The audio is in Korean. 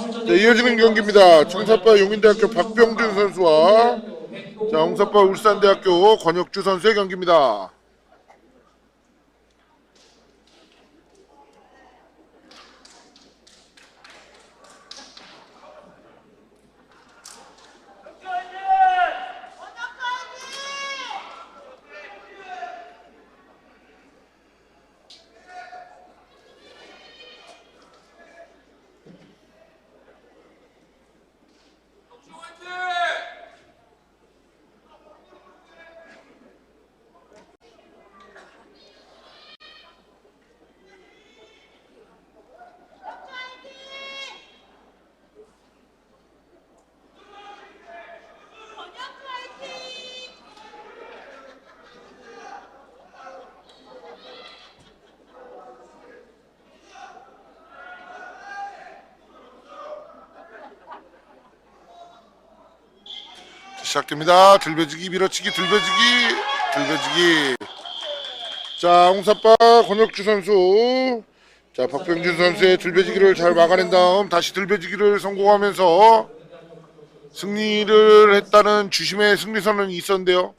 출전 자, 이어지는 경기입니다. 청사파 용인대학교 박병준 선수와 자, 홍사파 울산대학교 권혁주 선수의 경기입니다. 시작됩니다. 들배지기, 밀어치기, 들배지기, 들배지기. 자, 홍사파 권혁주 선수. 자, 박병준 선수의 들배지기를 잘 막아낸 다음 다시 들배지기를 성공하면서 승리를 했다는 주심의 승리선언이 있었는데요.